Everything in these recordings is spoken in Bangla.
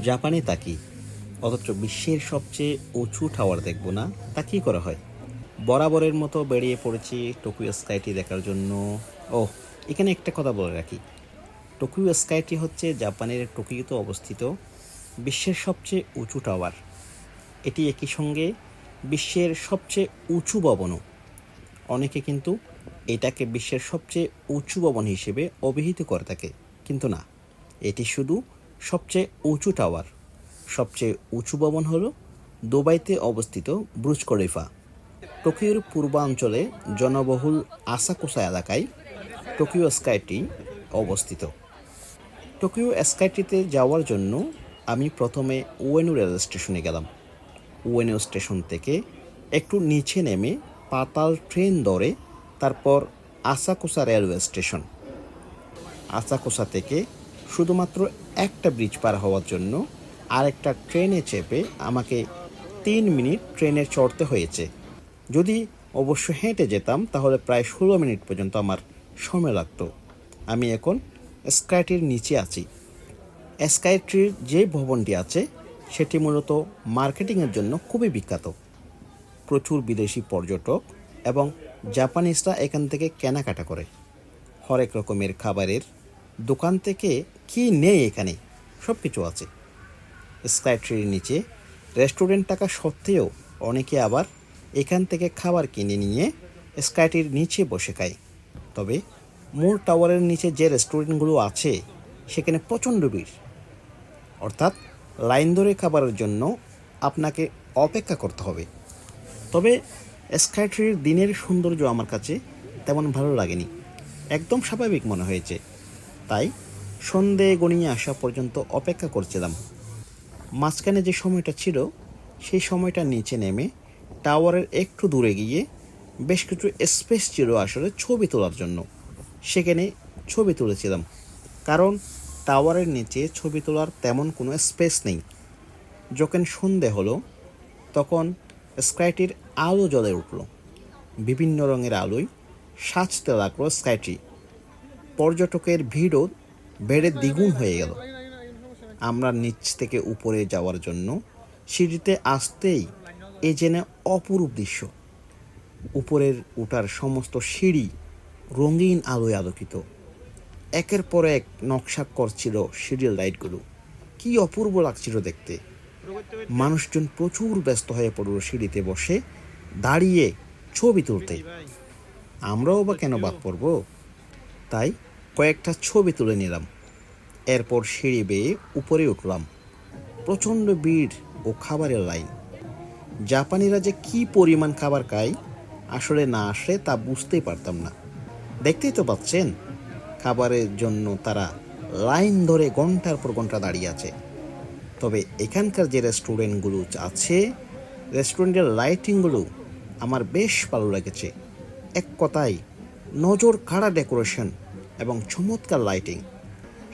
জাপানে তাকি। অথচ বিশ্বের সবচেয়ে উঁচু টাওয়ার দেখব না, তা কী করা হয়? বরাবরের মতো বেরিয়ে পড়েছি টোকিও স্কাইটি দেখার জন্য। ও এখানে একটা কথা বলে রাখি। টোকিও স্কাইটি হচ্ছে জাপানের টোকিওতে অবস্থিত বিশ্বের সবচেয়ে উঁচু টাওয়ার। এটি একই সঙ্গে বিশ্বের সবচেয়ে উঁচু ভবনও। অনেকে কিন্তু এটাকে বিশ্বের সবচেয়ে উঁচু ভবন হিসেবে অভিহিত করে থাকে, কিন্তু না। এটি শুধু সবচেয়ে উঁচু টাওয়ার। সবচেয়ে উঁচু ভবন হলো দুবাইতে অবস্থিত ব্রুজ খলিফা। টোকিওর পূর্বাঞ্চলে জনবহুল আসাকুসা এলাকায় টোকিও স্কাইটি অবস্থিত। টোকিও স্কাইটিতে যাওয়ার জন্য আমি প্রথমে ওয়েনু রেল স্টেশনে গেলাম। ওয়েনু স্টেশন থেকে একটু নিচে নেমে পাতাল ট্রেন ধরে তারপর আসাকুসা রেলওয়ে স্টেশন। আসাকুসা থেকে শুধুমাত্র একটা ব্রিজ পার হওয়ার জন্য আরেকটা ট্রেনে চেপে আমাকে তিন মিনিট ট্রেনে চড়তে হয়েছে। যদি অবশ্য হেঁটে যেতাম, তাহলে প্রায় ষোলো মিনিট পর্যন্ত আমার সময় লাগতো। আমি এখন স্কাইটির নিচে আছি। স্কাইট্রির যে ভবনটি আছে, সেটি মূলত মার্কেটিংয়ের জন্য খুবই বিখ্যাত। প্রচুর বিদেশি পর্যটক এবং জাপানিজরা এখান থেকে কেনাকাটা করে। হরেক রকমের খাবারের দোকান থেকে কি নেই এখানে? সব কিছু আছে। স্কাইট্রির নিচে রেস্টুরেন্ট থাকা সত্ত্বেও অনেকে আবার এখান থেকে খাবার কিনে নিয়ে স্কাইটির নিচে বসে খায়। তবে মূল টাওয়ারের নিচে যে রেস্টুরেন্টগুলো আছে, সেখানে প্রচণ্ড ভিড়। অর্থাৎ লাইন ধরে খাবারের জন্য আপনাকে অপেক্ষা করতে হবে। তবে স্কাইট্রির দিনের সৌন্দর্য আমার কাছে তেমন ভালো লাগেনি। একদম স্বাভাবিক মনে হয়েছে। তাই সন্ধে গণিয়ে আসা পর্যন্ত অপেক্ষা করছিলাম। মাঝখানে যে সময়টা ছিল, সেই সময়টা নিচে নেমে টাওয়ারের একটু দূরে গিয়ে বেশ কিছু স্পেস ছিল আসলে ছবি তোলার জন্য। সেখানে ছবি তুলেছিলাম, কারণ টাওয়ারের নিচে ছবি তোলার তেমন কোনো স্পেস নেই। যখন সন্ধে হলো, তখন স্কাইটির আলো জ্বলে উঠল। বিভিন্ন রঙের আলোয় সাজতে লাগল স্কাইটি। পর্যটকের ভিড়ও বেড়ে দ্বিগুণ হয়ে গেল। আমরা নিচ থেকে উপরে যাওয়ার জন্য সিঁড়িতে আসতেই এ যেন অপরূপ দৃশ্য। উপরের উঠার সমস্ত সিঁড়ি রঙিন আলোয় আলোকিত। একের পর এক নকশা করছিল সিরিয়াল লাইটগুলো কি অপূর্ব লাগছিল দেখতে। মানুষজন প্রচুর ব্যস্ত হয়ে পড়ল সিঁড়িতে বসে দাঁড়িয়ে ছবি তুলতে। আমরাও বা কেন বাদ পড়ব? তাই কয়েকটা ছবি তুলে নিলাম। এরপর সিঁড়ি বেয়ে উপরে উঠলাম। প্রচণ্ড ভিড় ও খাবারের লাইন জাপানিরা যে কি পরিমাণ খাবার খায়, আসলে না আসে তা বুঝতেই পারতাম না। দেখতেই তো পাচ্ছেন, খাবারের জন্য তারা লাইন ধরে ঘণ্টার পর ঘণ্টা দাঁড়িয়ে আছে। তবে এখানকার যে রেস্টুরেন্টগুলো আছে রেস্টুরেন্টের লাইটিংগুলো আমার বেশ ভালো লেগেছে। এক কথায়, নজর কাড়া ডেকোরেশন এবং চমৎকার লাইটিং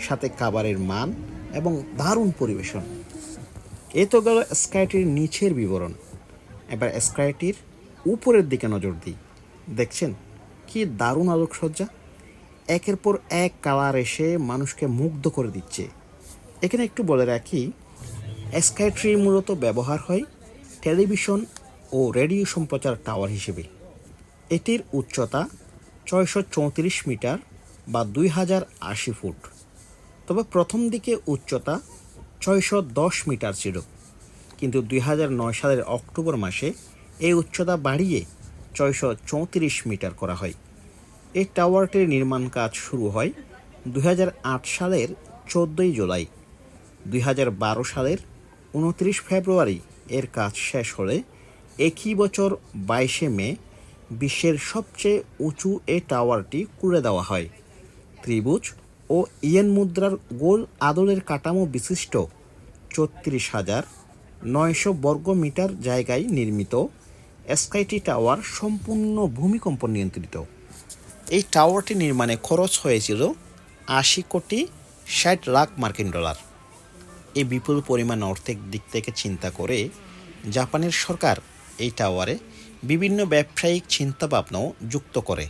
সাথে খাবারের মান এবং দারুণ পরিবেশন। এ তো গেল স্কাইটির নিচের বিবরণ। এবার স্কাইটির উপরের দিকে নজর দিই। দেখছেন কি দারুণ আলোকসজ্জা? একের পর এক কালার এসে মানুষকে মুগ্ধ করে দিচ্ছে। এখানে একটু বলে রাখি স্কাইট্রি মূলত ব্যবহার হয় টেলিভিশন ও রেডিও সম্প্রচার টাওয়ার হিসেবে। এটির উচ্চতা ছয়শো চৌত্রিশ মিটার বা দুই হাজার আশি ফুট। তবে প্রথম দিকে উচ্চতা ছয়শো দশ মিটার ছিল। কিন্তু দুই হাজার নয় সালের অক্টোবর মাসে এই উচ্চতা বাড়িয়ে ছয়শো চৌত্রিশ মিটার করা হয়। এই টাওয়ারটির নির্মাণ কাজ শুরু হয় দুই হাজার আট সালের চোদ্দোই জুলাই। দুই হাজার বারো সালের উনত্রিশ ফেব্রুয়ারি এর কাজ শেষ হলে একই বছর বাইশে মে বিশ্বের সবচেয়ে উঁচু এই টাওয়ারটি কুড়ে দেওয়া হয়। ত্রিভুজ ও ইয়েন মুদ্রার গোল আদলের কাঠামো বিশিষ্ট। চৌত্রিশ হাজার নয়শো বর্গ মিটার জায়গায় নির্মিত। স্কাইটি টাওয়ার সম্পূর্ণ ভূমিকম্প নিয়ন্ত্রিত। এই টাওয়ারটি নির্মাণে খরচ হয়েছিল আশি কোটি ষাট লাখ মার্কিন ডলার। এই বিপুল পরিমাণ অর্থের দিক থেকে চিন্তা করে জাপানের সরকার এই টাওয়ারে বিভিন্ন ব্যবসায়িক চিন্তাভাবনাও যুক্ত করে।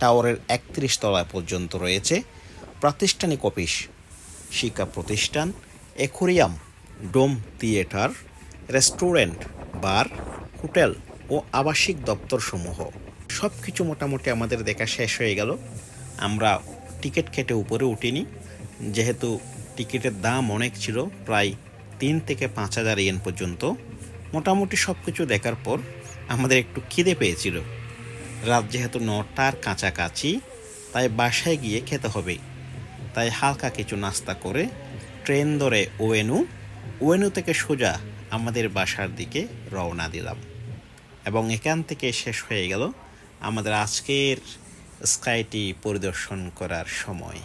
টাওয়ারের একত্রিশ তলা পর্যন্ত রয়েছে প্রাতিষ্ঠানিক অফিস, শিক্ষা প্রতিষ্ঠান aquarium dome theatre, restaurant, bar, hotel ও আবাসিক দপ্তরসমূহ। সব কিছু মোটামুটি আমাদের দেখা শেষ হয়ে গেল। আমরা টিকিট কেটে উপরে উঠিনি। যেহেতু টিকিটের দাম অনেক ছিল, প্রায় তিন থেকে পাঁচ হাজার ইয়েন পর্যন্ত। মোটামুটি সব কিছু দেখার পর আমাদের একটু খিদে পেয়েছিল। রাত যেহেতু নটার কাছাকাছি, তাই বাসায় গিয়ে খেতে হবে। তাই হালকা কিছু নাস্তা করে ট্রেন ধরে ওয়েনু ওয়েনু থেকে সোজা আমাদের বাসার দিকে রওনা দিলাম। এবং এখান থেকে শেষ হয়ে গেল আমাদের আজকের স্কাইটি পরিদর্শন করার সময়।